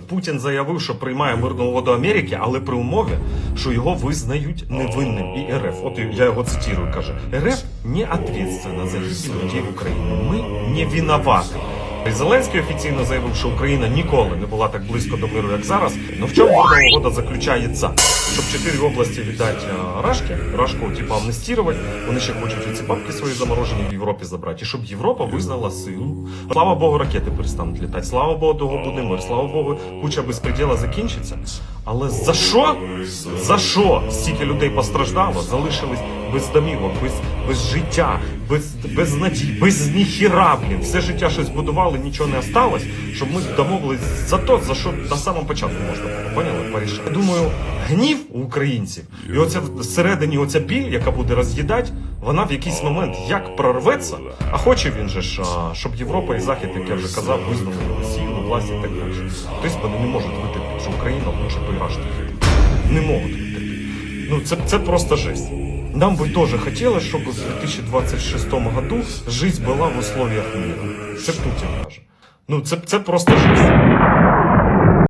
Путін заявив, що приймає мирну угоду Америки, але при умові, що його визнають невинним і РФ. От я його цитирую, каже: РФ не відповідальна за гибель людей в. Ми не винуваті. Зеленський офіційно заявив, що Україна ніколи не була так близько до миру, як зараз. Ну в чому мирна угода заключається? Щоб чотири області віддати е, Рашки, Рашку типу амнестірувати. вони ще хочуть ці бабки свої заморожені в Європі забрати, і щоб Європа визнала силу. Слава Богу, ракети перестануть літати. Слава Богу, того буде мир. Слава Богу, куча безпреділа закінчиться. Але за що? За що стільки людей постраждало, залишились без домівок, без, без життя, без, без надій, без ніхіра, блін. Все життя щось будували, нічого не осталось, щоб ми домовились за то, за що на самому початку можна було, поняли, порішати. Я думаю, гнів у українців, і оця всередині оця біль, яка буде роз'їдати, вона в якийсь момент як прорветься, а хоче він же ж, а, щоб Європа і Захід, як я вже казав, визнали Росію на власть і так далі. Тобто вони не можуть витерпіти, що Україна може той раш Не можуть витерпіти. Ну, це, це просто жесть. Нам бы тоже хотелось, чтобы в 2026 году жизнь была в условиях мира. Це Путін каже. Ну, це, це просто жесть.